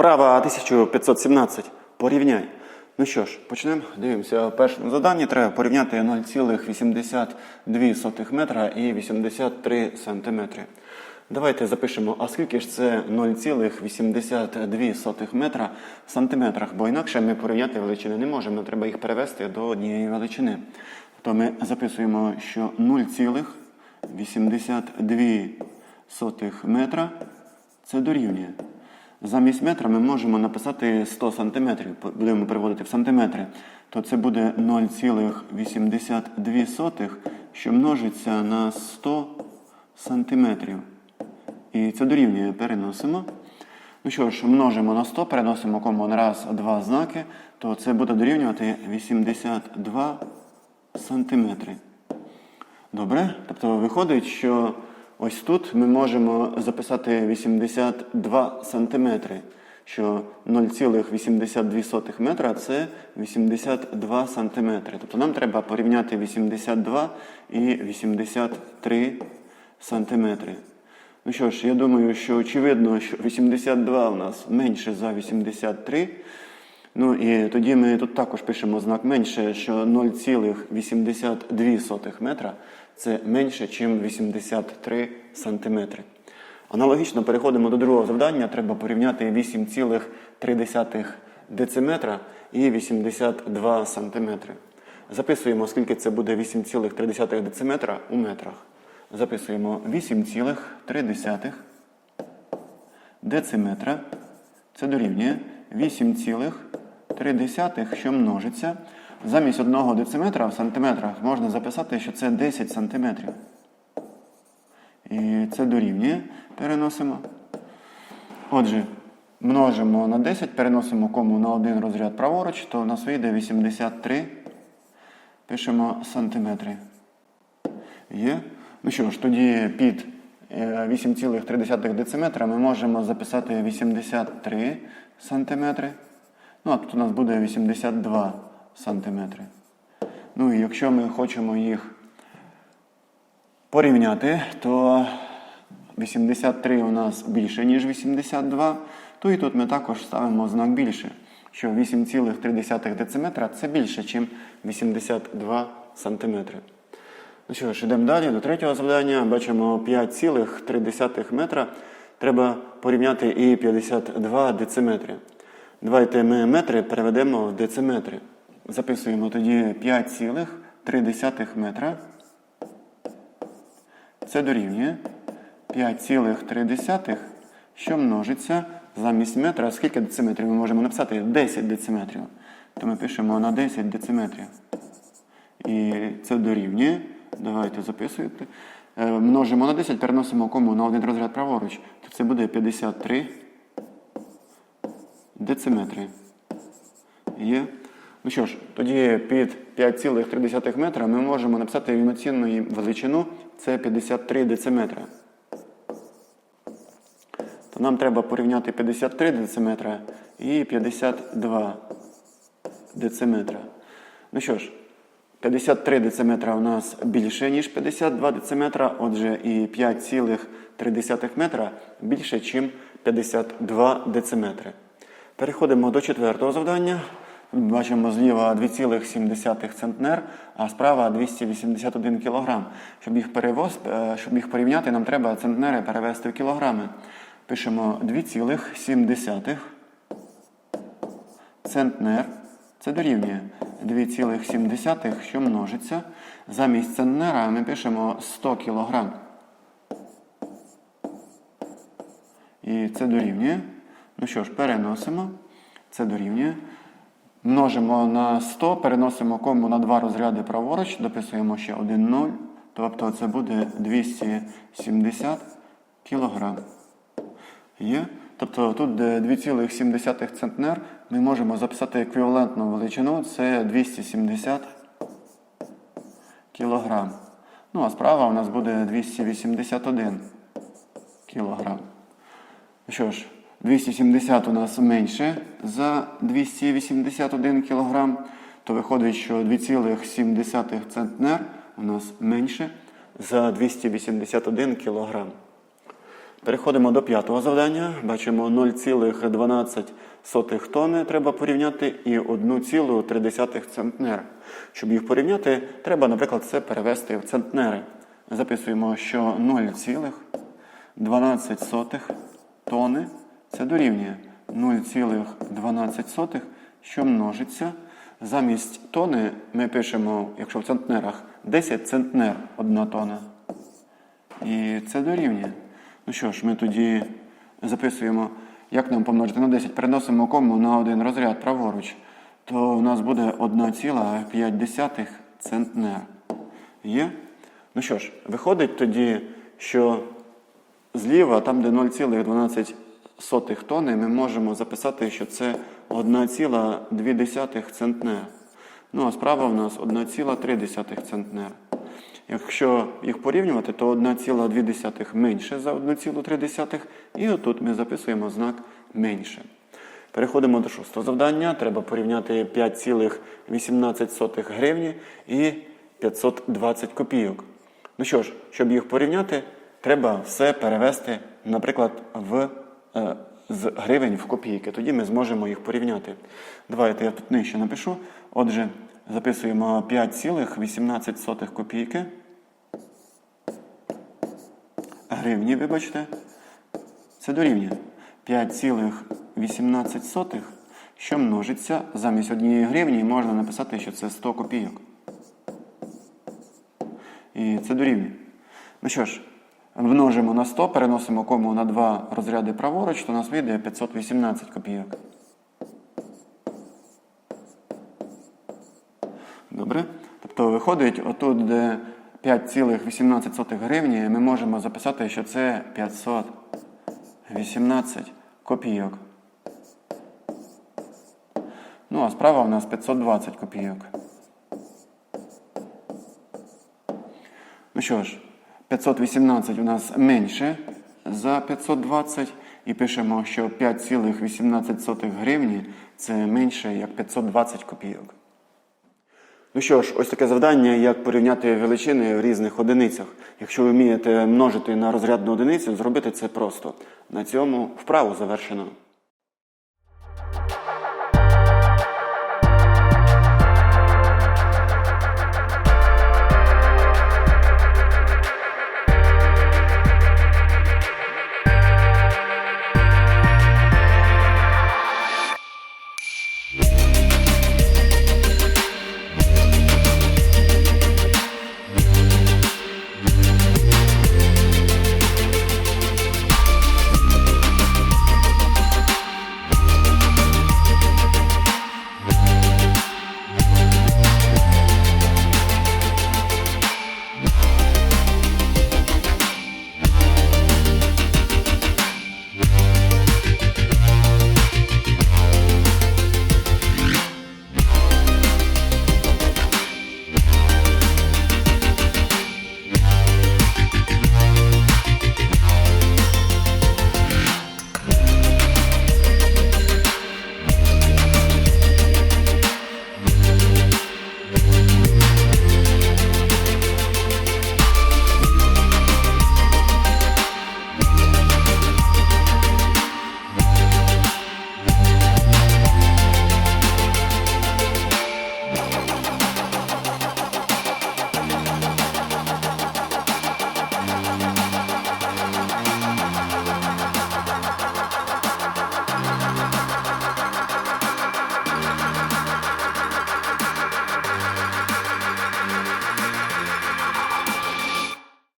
Вправа 1517. Порівняй. Ну що ж, почнемо. Дивимося. Першому заданні треба порівняти 0,82 метра і 83 сантиметри. Давайте запишемо, а скільки ж це 0,82 метра в сантиметрах, бо інакше ми порівняти величини не можемо, нам треба їх перевести до однієї величини. То ми записуємо, що 0,82 метра це дорівнює. Замість метра ми можемо написати 100 сантиметрів, будемо переводити в сантиметри, то це буде 0,82, що множиться на 100 сантиметрів. І це дорівнює, переносимо. Ну що ж, множимо на 100, переносимо кому на раз, два знаки, то це буде дорівнювати 82 сантиметри. Добре? Тобто виходить, що ось тут ми можемо записати 82 сантиметри, що 0,82 метра це 82 сантиметри. Тобто нам треба порівняти 82 і 83 сантиметри. Ну що ж, я думаю, що очевидно, що 82 у нас менше за 83. Ну і тоді ми тут також пишемо знак менше, що 0,82 метра це менше, ніж 83 сантиметри. Аналогічно переходимо до другого завдання. Треба порівняти 8,3 дециметра і 82 сантиметри. Записуємо, скільки це буде 8,3 дециметра у метрах. Записуємо 8,3 дециметра. Це дорівнює 8,3, що множиться. Замість одного дециметра в сантиметрах можна записати, що це 10 сантиметрів. І це дорівнює. Переносимо. Отже, множимо на 10, переносимо кому на один розряд праворуч, то в нас вийде 83. Пишемо сантиметри. Є. Ну що ж, тоді під 8,3 дециметра ми можемо записати 83 сантиметри. Ну, а тут у нас буде 82 сантиметри. Ну і якщо ми хочемо їх порівняти, то 83 у нас більше, ніж 82, то і тут ми також ставимо знак більше, що 8,3 дециметра це більше, ніж 82 сантиметри. Ну що ж, йдемо далі до третього завдання. Бачимо 5,3 метра. Треба порівняти і 52 дециметри. Давайте ми метри переведемо в дециметри. Записуємо тоді 5,3 метра. Це дорівнює 5,3, що множиться замість метра. Скільки дециметрів ми можемо написати? 10 дециметрів. То ми пишемо на 10 дециметрів. І це дорівнює. Давайте записуйте. Е, Множимо на 10, переносимо кому на один розряд праворуч. То це буде 53 дециметри. Є. Ну що ж, тоді під 5,3 метра ми можемо написати рівноцінну величину це 53 дециметра. То нам треба порівняти 53 дециметра і 52 дециметра. Ну що ж, 53 дециметра у нас більше, ніж 52 дециметра, отже, і 5,3 метра більше, ніж 52 дециметри. Переходимо до четвертого завдання. Тут бачимо зліва 2,7 центнер, а справа 281 кг. Щоб їх, перевоз, е, щоб їх порівняти, нам треба центнери перевести в кілограми. Пишемо 2,7 центнер. Це дорівнює 2,7, що множиться. Замість центнера ми пишемо 100 кг. І це дорівнює. Ну що ж, переносимо. Це дорівнює. Множимо на 100, переносимо кому на два розряди праворуч, дописуємо ще 1 0. Тобто це буде 270 кг. Є. Тобто тут 2,7 центнер ми можемо записати еквівалентну величину, це 270 кг. Ну, а справа у нас буде 281 кг. Що ж, 270 у нас менше за 281 кг, то виходить, що 2,7 центнер у нас менше за 281 кг. Переходимо до п'ятого завдання. Бачимо 0,12 тонни треба порівняти і 1,3 центнера. Щоб їх порівняти, треба, наприклад, це перевести в центнери. Записуємо, що 0,12 тонни це дорівнює 0,12, що множиться. Замість тони ми пишемо, якщо в центнерах, 10 центнер 1 тонна. І це дорівнює. Ну що ж, ми тоді записуємо, як нам помножити на 10. Переносимо кому на один розряд праворуч, то у нас буде 1,5 центнер. Є? Ну що ж, виходить тоді, що зліва, там, де 0,12 тонни, ми можемо записати, що це 1,2 центнер. Ну, а справа в нас 1,3 центнер. Якщо їх порівнювати, то 1,2 менше за 1,3, і отут ми записуємо знак менше. Переходимо до шостого завдання. Треба порівняти 5,18 гривні і 520 копійок. Ну що ж, щоб їх порівняти, треба все перевести, наприклад, в, з гривень в копійки. Тоді ми зможемо їх порівняти. Давайте я тут нижче напишу. Отже, записуємо 5,18 копійки. Гривні, вибачте. Це дорівнює 5,18, що множиться замість однієї гривні, можна написати, що це 100 копійок. І це дорівнює. Ну що ж, множимо на 100, переносимо кому на два розряди праворуч, то у нас вийде 518 копійок. Добре? Тобто виходить, отут, де 5,18 гривні, ми можемо записати, що це 518 копійок. Ну, а справа у нас 520 копійок. Ну що ж, 518 у нас менше за 520. І пишемо, що 5,18 гривні це менше як 520 копійок. Ну що ж, ось таке завдання, як порівняти величини в різних одиницях. Якщо ви вмієте множити на розрядну одиницю, зробити це просто. На цьому вправу завершено.